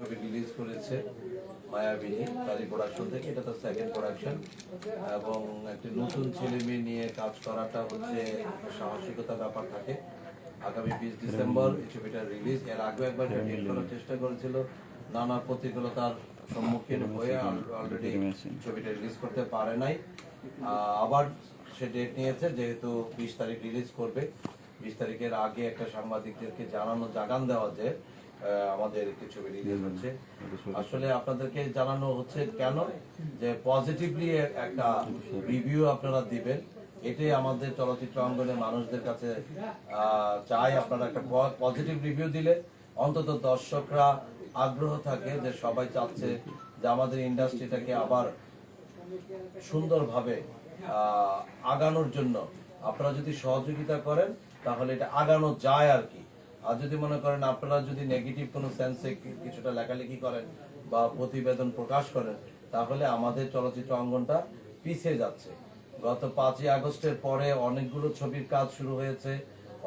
ছবি রিলিজ করেছে মায়াবিনী তারই প্রোডাকশন থেকে। এটা তো সেকেন্ড প্রোডাকশন এবং একটি নতুন ছেলে মেয়ে নিয়ে কাজ করাটা হচ্ছে সাহসিকতা ব্যাপার থাকে। আগামী বিশ ডিসেম্বর এই ছবিটা রিলিজ এর আগে একবার ডেট করার চেষ্টা করেছিল। নানা প্রতিকূলতার সম্মুখীন হয়ে অলরেডি ছবিটা রিলিজ করতে পারে নাই। আবার সে ডেট নিয়েছে, যেহেতু বিশ তারিখ রিলিজ করবে। বিশ তারিখের আগে একটা সাংবাদিকদেরকে জানানো, জাগান দেওয়া যে আমাদের কিছু রিলিজ হচ্ছে। আসলে আপনাদেরকে জানানো হচ্ছে কেন? যে পজিটিভলি একটা রিভিউ আপনারা দিবেন। এটাই আমাদের চলচ্চিত্র অঙ্গনে মানুষদের কাছে চাই আপনারা একটা পজিটিভ রিভিউ দিলে। অন্তত দর্শকরা আগ্রহ থাকে যে সবাই চাচ্ছে যে আমাদের ইন্ডাস্ট্রিটাকে আবার সুন্দরভাবে আহ, আগানোর জন্য। আপনারা যদি সহযোগিতা করেন তাহলে এটা আগানো যায় আর কি। আর যদি মনে করেন আপনারা যদি নেগেটিভ কোনো সেন্সে কিছুটা লেখালেখি করেন বা প্রতিবেদন প্রকাশ করেন, তাহলে আমাদের চলচ্চিত্র অঙ্গনটা পিছিয়ে যাচ্ছে। গত পাঁচই আগস্টের পরে অনেকগুলো ছবির কাজ শুরু হয়েছে,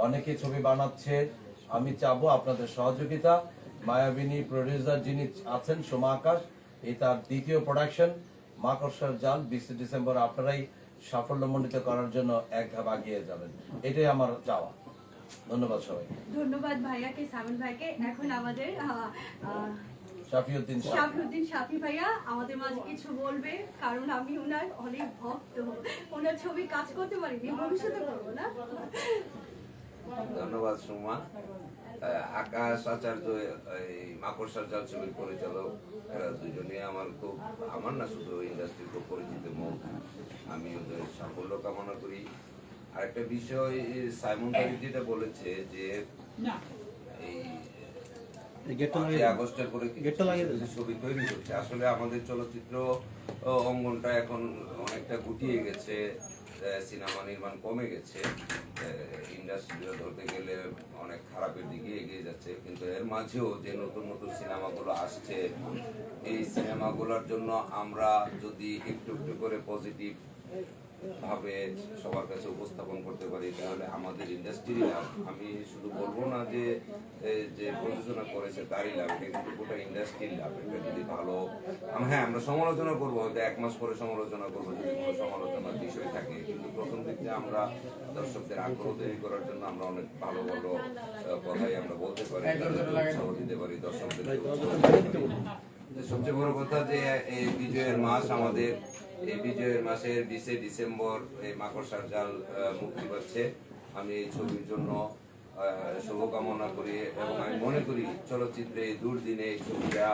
অনেকে ছবি বানাচ্ছে। আমি চাবো আপনাদের সহযোগিতা। মায়াবিনী প্রডিউসার যিনি আছেন, সোমা আকাশ, এই তার দ্বিতীয় প্রোডাকশন মাকড়সার জাল, বিশে ডিসেম্বর আপনারাই সাফল্যমণ্ডিত করার জন্য এক ধাপ আগিয়ে যাবেন। এটাই আমার চাওয়া। ধন্যবাদ সবাই ধন্যবাদ ভাইয়াকে সামিন ভাইকে। এখন আমাদের শাফিউদ্দিন শাফিউদ্দিন শাফি ভাইয়া আমাদের মাঝে কিছু বলবে কারণ আমি ওনার অনেক ভক্ত ওনার ছবি কাজ করতে পারিনি ভবিষ্যতে করব না। ধন্যবাদ সুমা। আকাশ আচার্য এই মাকড়সার জাল ছবির পরিচালক এরা দুজনে আমার খুব আমার না শুধু ইন্ডাস্ট্রি খুব পরিচিত মুখ আমি ওদের সাফল্য কামনা করি। আরেকটা বিষয় সাইমন যেটা বলেছে যে এই আগস্টের পরে কিছু কিছু ছবি তৈরি করছে আসলে আমাদের চলচ্চিত্র অঙ্গনটা এখন অনেকটা গুটিয়ে গেছে সিনেমা নির্মাণ কমে গেছে ইন্ডাস্ট্রিটা ধরতে গেলে অনেক খারাপের দিকে এগিয়ে যাচ্ছে। কিন্তু এর মাঝেও যে নতুন নতুন সিনেমাগুলো আসছে এই সিনেমাগুলোর জন্য আমরা যদি একটু একটু করে পজিটিভ ভাবে সবার কাছে উপস্থাপন করতে পারি তাহলে আমাদের ইন্ডাস্ট্রি লাভ আমি শুধু বলব না যে যে প্রযোজনা করেছে তারই লাভ এটা কিন্তু গোটা ইন্ডাস্ট্রির লাভ এটা যদি ভালো হ্যাঁ আমরা সমালোচনা করব হয়তো এক মাস পরে সমালোচনা করব যদি কোনো সমালোচনার বিষয় থাকে। কিন্তু প্রথম দিকে আমরা দর্শকদের আগ্রহ তৈরি করার জন্য আমরা অনেক ভালো ভালো কথাই আমরা বলতে পারি উৎসাহ দিতে পারি দর্শকদের সবচেয়ে বড় কথা যে এই বিজয়ের মাস আমাদের, এই বিজয়ের মাসের বিশে ডিসেম্বর এই মাকড়সার জাল মুক্তি পাচ্ছে। আমি এই ছবির জন্য শুভকামনা করি এবং আমি মনে করি চলচ্চিত্রে দুর্দিনে এই ছবিটা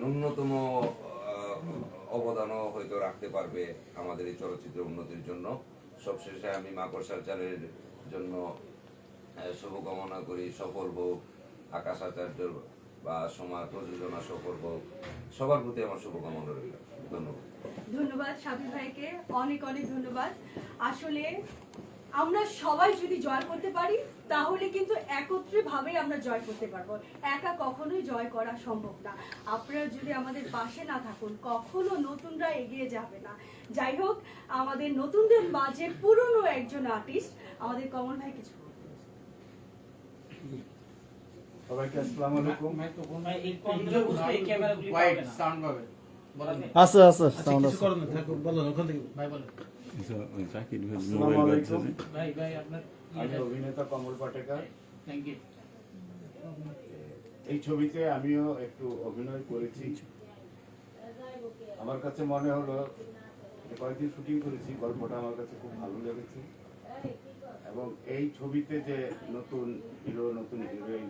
ন্যূনতম অবদানও হয়তো রাখতে পারবে আমাদের এই চলচ্চিত্রের উন্নতির জন্য। সবশেষে আমি মাকড়সার জালের জন্য শুভকামনা করি সফল হোক আকাশ আচার্য বা সমাজ প্রযোজনা হোক সবার প্রতি আমার শুভকামনা রইল। ধন্যবাদ। ধন্যবাদ শাফি ভাইকে। অনেক অনেক ধন্যবাদ। আসলে আমরা সবাই যদি জয় করতে পারি, তাহলে কিন্তু একত্রে ভাবে আমরা জয় করতে পারব। একা কখনোই জয় করা সম্ভব না। আপনারা যদি আমাদের পাশে না থাকুন, কখনো নতুনরা এগিয়ে যাবে না। যাই হোক, আমাদের নতুনদের মাঝে পুরনো একজন আর্টিস্ট, আমাদের কমল ভাই কিছু। সবাইকে আসসালামু আলাইকুম। হোয়াইট সাউন্ড পাবে। বলেন আছে আছে সাউন্ড কিছু আছে। বলুন ওখান থেকে। ভাই বলেন। আসসালামু আলাইকুম। ভাই ভাই আপনার আমি অভিনেতা কমল পাটেকার। থ্যাংক ইউ এই ছবিতে আমিও একটু অভিনয় করেছি। আমার কাছে মনে হলো যে কয়েকদিন শুটিং করেছি গল্পটা আমার কাছে খুব ভালো লেগেছে। এবং এই ছবিতে যে নতুন হিরো নতুন হিরোইন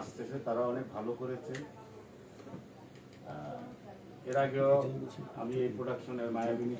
আসতেছে তারা অনেক ভালো করেছে। এর আগেও আমি এই প্রোডাকশনের মায়াবিনী